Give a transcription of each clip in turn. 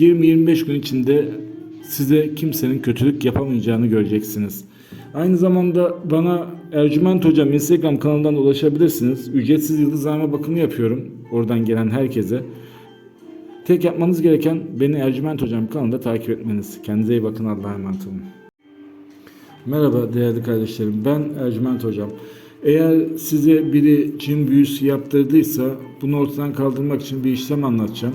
20-25 gün içinde size kimsenin kötülük yapamayacağını göreceksiniz. Aynı zamanda bana Ercüment Hocam Instagram kanalından ulaşabilirsiniz. Ücretsiz yıldızlama bakımı yapıyorum. Oradan gelen herkese. Tek yapmanız gereken beni Ercüment Hocam kanalında takip etmeniz. Kendinize iyi bakın. Allah'a emanet olun. Merhaba değerli kardeşlerim. Ben Ercüment Hocam. Eğer size biri cin büyüsü yaptırdıysa bunu ortadan kaldırmak için bir işlem anlatacağım.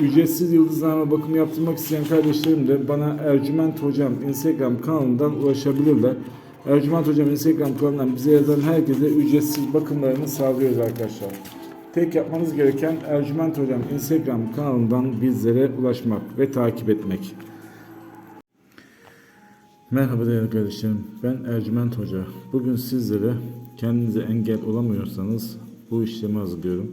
ücretsiz yıldızlama bakımı yaptırmak isteyen kardeşlerim de bana Ercüment Hocam Instagram kanalından ulaşabilirler. Ercüment Hocam Instagram kanalından bize yazan herkese ücretsiz bakımlarını sağlıyoruz arkadaşlar. Tek yapmanız gereken Ercüment Hocam Instagram kanalından bizlere ulaşmak ve takip etmek. Merhaba değerli kardeşlerim. Ben Ercüment Hoca. Bugün sizlere kendinize engel olamıyorsanız bu işlemi hazırlıyorum.